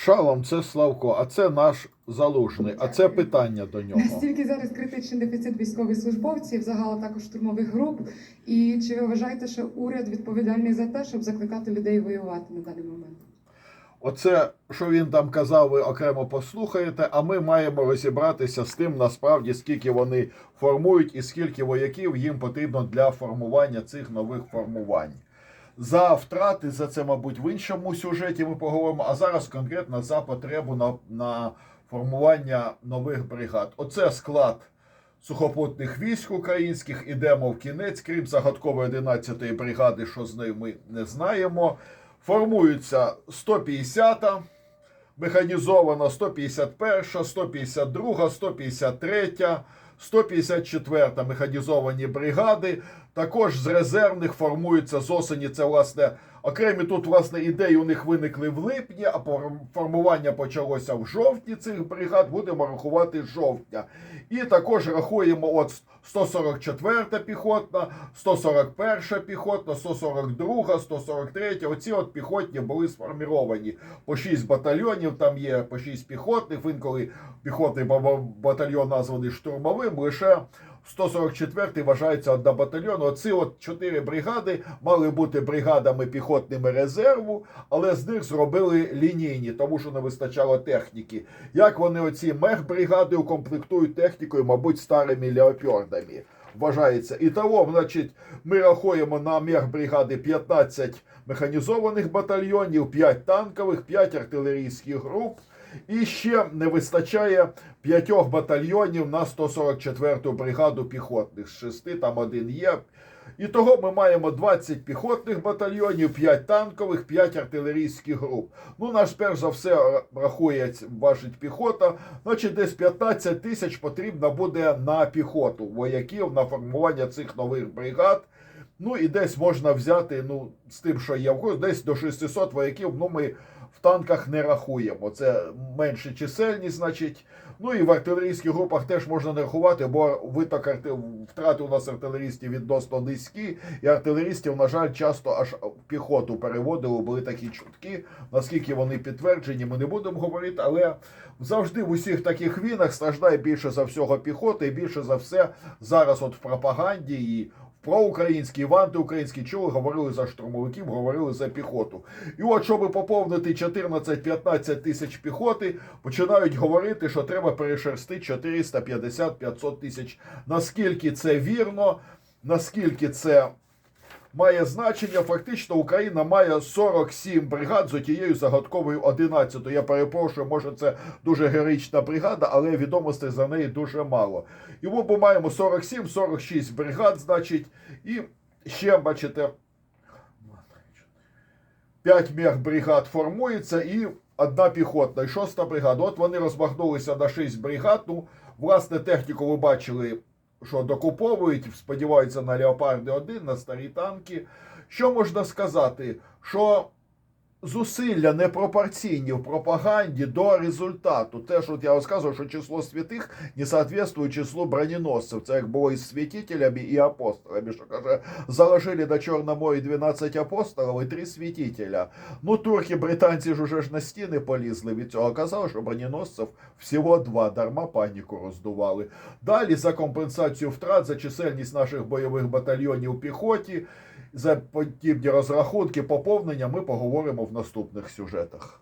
Шалом це Славко, а це наш залужний. А це питання до нього. Настільки зараз критичний дефіцит військовослужбовців, загало також штурмових груп. І чи ви вважаєте, що уряд відповідальний за те, щоб закликати людей воювати на даний момент? Оце, що він там казав, ви окремо послухаєте. А ми маємо розібратися з тим, насправді, скільки вони формують і скільки вояків їм потрібно для формування цих нових формувань. За втрати, за це, мабуть, в іншому сюжеті ми поговоримо. А зараз конкретно за потребу на, на формування нових бригад. Оце склад сухопутних військ українських. Ідемо в кінець, крім загадкової 11-ї бригади, що з нею ми не знаємо. Формуються 150-та, механізована 151, 152, 153, 154 механізовані бригади. Також з резервних формуються з осені. Це власне окремі тут власне ідеї у них виникли в липні, а формування почалося в жовтні цих бригад. Будемо рахувати жовтня. І також рахуємо от 144 піхотна, 141 піхотна, 142, 143. Оці от піхотні були сформіровані по 6 батальйонів. Там є по 6 піхотних. Інколи піхотний батальйон названий штурмовим. Лише 144 вважається одна батальйон. Оці от чотири бригади мали бути бригадами піхотними резерву, але з них зробили лінійні, тому що не вистачало техніки. Як вони оці мехбригади укомплектують технікою, мабуть, старими леопардами. Вважається. І того, значить, ми рахуємо на мехбригади 15 механізованих батальйонів, 5 танкових, 5 артилерійських груп. І ще не вистачає п'ятьох батальйонів на 144-ту бригаду піхотних. З шести там один є. І того ми маємо 20 піхотних батальйонів, 5 танкових, 5 артилерійських груп. Ну, наш перш за все ра- рахує, важить піхота. Значить, десь 15 тисяч потрібно буде на піхоту вояків на формування цих нових бригад. Ну і десь можна взяти, ну, з тим, що є в курсі, десь до 600 вояків. Ну, ми в танках не рахуємо. Це менше чисельність, значить. Ну і в артилерійських групах теж можна не рахувати, бо виток арти... втрати у нас артилерістів відносно низькі, і артилерістів, на жаль, часто аж в піхоту переводили, були такі чутки. Наскільки вони підтверджені, ми не будемо говорити, але завжди в усіх таких війнах страждає більше за всього піхоти, і більше за все зараз, от в пропаганді і в проукраїнській, в антиукраїнській чули, говорили за штурмовиків, говорили за піхоту. І от, щоб поповнити 14-15 тисяч піхоти, починають говорити, що треба перешерсти 450-500 тисяч. Наскільки це вірно, наскільки це має значення, фактично Україна має 47 бригад з отією загадковою 11. Я перепрошую, може це дуже героїчна бригада, але відомостей за неї дуже мало. І ми маємо 47-46 бригад, значить, і ще, бачите, 5 мехбригад формується і одна піхотна, і шоста бригада. От вони розмахнулися на 6 бригад. Ну, власне, техніку ви бачили, що докуповують, сподіваються на Леопарди 1, на старі танки. Що можна сказати? Що зусилля непропорційні в пропаганді до результату. Те, що от я розказував, що число святих не соответствує числу броненосців. Це як було із святителями і апостолами. Що каже, заложили на Чорному морі 12 апостолів і 3 святителя. Ну, турки, британці ж уже ж на стіни полізли від цього. Казали, що броненосців всього два, дарма паніку роздували. Далі за компенсацію втрат, за чисельність наших бойових батальйонів піхоті, за подібні розрахунки поповнення ми поговоримо в наступних сюжетах.